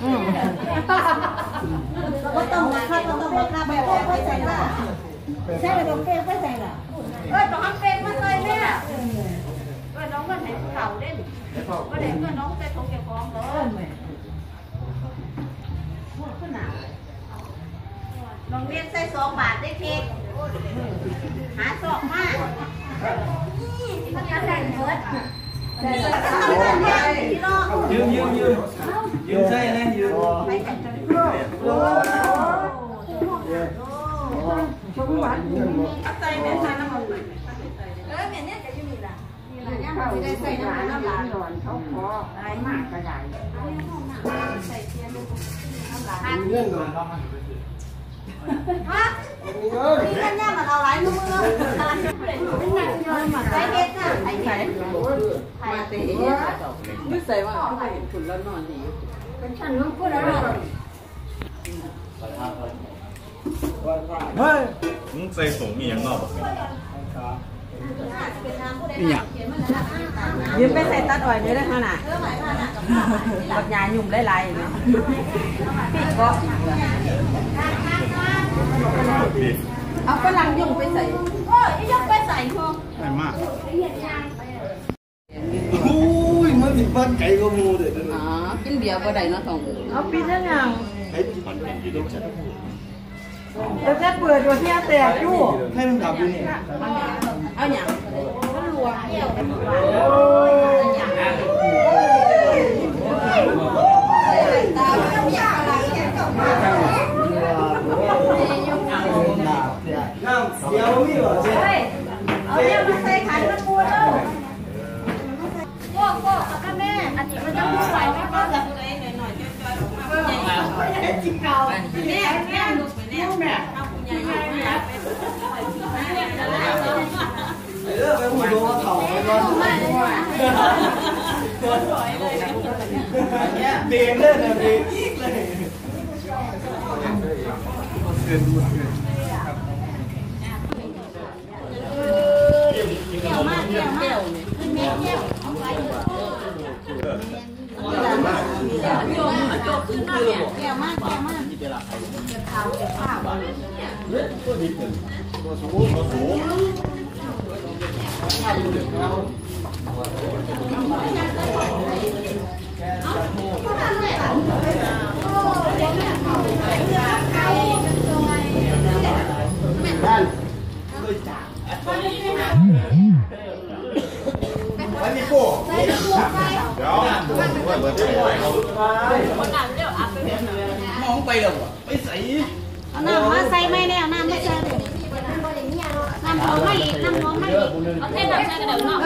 ก็ต้องมาค่าก็ต้องมาค่าไปพ่อไปใส่ละใช่ดอกเก้ไปใส่ละเอ้ยน้องเป็นมาเลยแม่เอ้ยน้องมันไหนเก่าเล่นก็เด็กเพื่อนน้องใส่ถุงเก็บของเลยน้องเรียนใส่สองบาทได้เค้กหาสอบมากมันจะแต่เบิร์ดยืมยืมยืม ยืมใช่นะยืมไปแต่งกันโอ้ใส่แม่ใส่น้ำมันเออแม่เนี่ยจะอยู่นี่ล่ะนี่ล่ะเนี่ยมันจะได้ใส่น้ำมันน้ำลายนอนเขาขออะไรมากก็ได้ใส่เทียนน้ำลายเรื่องเงินเรามาฮะนี่กันเนี่ยมันเอาหลายมือ ใส่เฮ็ดน่ะไอ้ไข่มาเตะไม่ใส่ว่าไม่เห็นฝุ่นแล้วนอนดีเป็นชั้นมึงพูดอะไรเฮ้ยมึงใส่สูงมีอย่างนอกบอกเลยยืมไปใส่ตัดอ้อยไม่ได้ขนาดปัญญาหยุ่มไล่ๆเนี่ยพี่ก็ดีเอาฝรั่งยุ่งไปใส่โอ้ยยกไปใส่พอ ไม่มากอุ้ยมันติดบ้านไก่ก็มูเด็ดอ๋อกินเบียร์ก็ได้เนาะทองเอาปีนั่นยังไอ้ที่ผ่อนเป็นอยู่ด้วยกันเราจะเปิดตัวที่แตกอยู่ให้มันดับอยู่นี่เอาอย่างน้ำเสียวมีเหรอเจ๊เอาเนี่ยมาใส่ขันมันปูเด้อโก้โก้กับแม่อันนี้มันจะพูดไหวไหมก็จะตัวเองหน่อยๆจอยๆออกมาผู้ใหญ่แม่แม่ลูกไปแม่แม่เอาผู้ใหญ่แม่ไปเออไปหูดูว่าเขาไปก่อน เบรกเลยนะเบรกอีกเลย ตัวสูงตัวสูง ไปมีโก้ เดี๋ยว ว่าเบิร์ดไปมองไปแล้วไปใส่เอาน้ำมาใส่ไม่แน่น้ำมาใส่น้ำหอมไม่น้ำหอมไม่เอาเท่นแบบใส่กระเดี๋ยวเนาะ